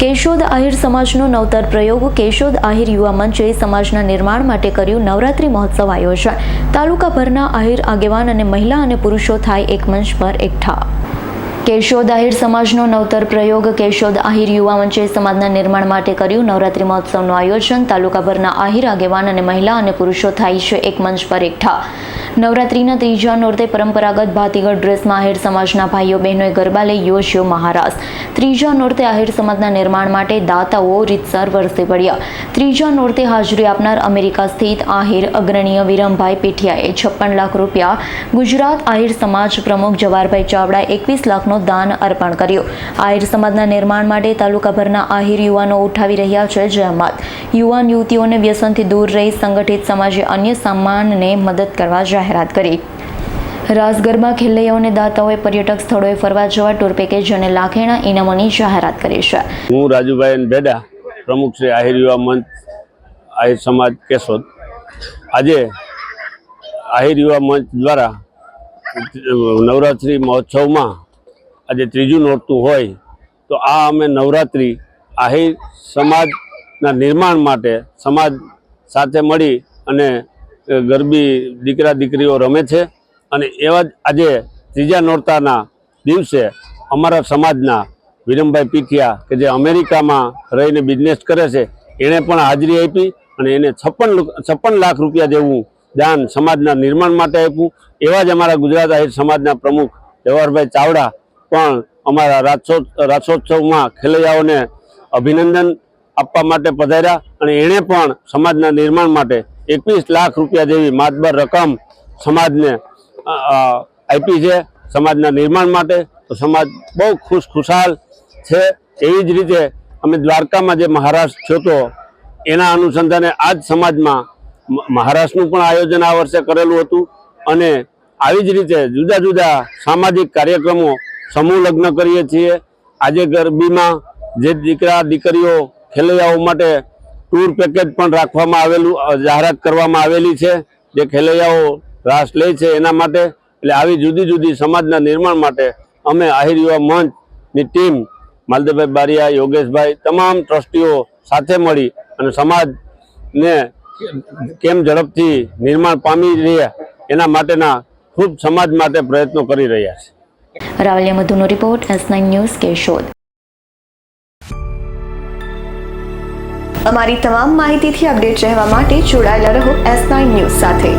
કેશોદ આહિર સમાજનો નવતર પ્રયોગ, કેશોદ આહિર યુવા મંચે સમાજના નિર્માણ માટે કર્યું નવરાત્રિ મહોત્સવ આયોજન. તાલુકાભરના આહિર આગેવાન અને મહિલા અને પુરુષો થાય એક મંચ પર એકઠા. કેશોદ આહિર સમાજનો નવતર પ્રયોગ, કેશોદ આહિર યુવા મંચે સમાજના નિર્માણ માટે કર્યું નવરાત્રિ મહોત્સવનું આયોજન. તાલુકાભરના આહિર આગેવાન અને મહિલા અને પુરુષો થાય છે એક મંચ પર એકઠા. નવરાત્રિના ત્રીજા નોરતે પરંપરાગત ભાતીગળ ડ્રેસમાં આહિર સમાજના ભાઈઓ બહેનોએ ગરબા લઈ યોજ્યો મહારાસ ત્રીજા નોરતે આહિર સમાજના નિર્માણ માટે દાતાઓ રીતસર વરસે પડ્યા. ત્રીજા નોરતે હાજરી આપનાર અમેરિકા સ્થિત આહિર અગ્રણીય વિરમભાઈ પીઠિયાએ છપ્પન લાખ રૂપિયા, ગુજરાત આહિર સમાજ પ્રમુખ જવાહરભાઈ ચાવડાએ એકવીસ લાખનો દાન અર્પણ કર્યો. આહિર સમાજના નિર્માણ માટે તાલુકાભરના આહિર યુવાનો ઉઠાવી રહ્યા છે જહેમત. યુવાન યુવતીઓને વ્યસનથી દૂર રહી સંગઠિત સમાજે અન્ય સામાનને મદદ કરવા જાહેરાત કરી. રાસ ખેલૈયાઓને દાતાઓએ પર્યટક સ્થળોએ ફરવા જવા ટૂર પેકેજ અને લાખેણા ઇનામોની જાહેરાત કરી છે. હું રાજુભાઈ બેડા પ્રમુખ શ્રી આહિર યુવા મંચ, આહિર સમાજ કેશોદ. આજે આહિર યુવા મંચ દ્વારા નવરાત્રિ મહોત્સવમાં આજે ત્રીજું નોરતું હોય, તો આ અમે નવરાત્રિ આહિર સમાજના નિર્માણ માટે સમાજ સાથે મળી અને ગરબી દીકરા દીકરીઓ રમે છે. અને એવા જ આજે ત્રીજા નોરતાના દિવસે અમારા સમાજના વિરમભાઈ પીઠિયા કે જે અમેરિકામાં રહીને બિઝનેસ કરે છે, એણે પણ હાજરી આપી અને એને છપ્પન છપ્પન લાખ રૂપિયા જેવું દાન સમાજના નિર્માણ માટે આપ્યું. એવા જ અમારા ગુજરાત આહિર સમાજના પ્રમુખ જવાહરભાઈ ચાવડા પણ અમારા રાજોત્સવમાં ખેલૈયાઓને અભિનંદન આપવા માટે પધાર્યા અને એણે પણ સમાજના નિર્માણ માટે એકવીસ લાખ રૂપિયા જેવી માતબર રકમ સમાજને આપી છે સમાજના નિર્માણ માટે. તો સમાજ બહુ ખુશ, ખુશાલ છે. એવી જ રીતે અમે દ્વારકામાં જે મહારાષ્ટ્ર થયો હતો, એના અનુસંધાને આ જ સમાજમાં મહારાષ્ટ્રનું પણ આયોજન આ વર્ષે કરેલું હતું. અને આવી જ રીતે જુદા જુદા સામાજિક કાર્યક્રમો, સમૂહ લગ્ન કરીએ છીએ. આજે ગરબીમાં જે દીકરા, દીકરીઓ ખેલૈયાઓ માટે ટૂર પેકેજ પણ રાખવામાં આવેલું જાહેરાત કરવામાં આવેલી છે. જે ખેલૈયાઓ રાસ લે છે એના માટે. એટલે આવી જુદી જુદી સમાજના નિર્માણ માટે અમે આહિર યુવા મંચની ટીમ, માલદેવભાઈ બારિયા, યોગેશભાઈ, તમામ ટ્રસ્ટીઓ સાથે મળી અને સમાજને કેમ ઝડપથી નિર્માણ પામી રહ્યા એના માટેના ખૂબ સમાજ માટે પ્રયત્નો કરી રહ્યા છે. રાવલિયા મધુનો રિપોર્ટ, એસ ન્યૂઝ, કેશોદ. અમારી તમામ માહિતીથી અપડેટ રહેવા માટે જોડાયેલા રહો એસ નાઇન ન્યૂઝ સાથે.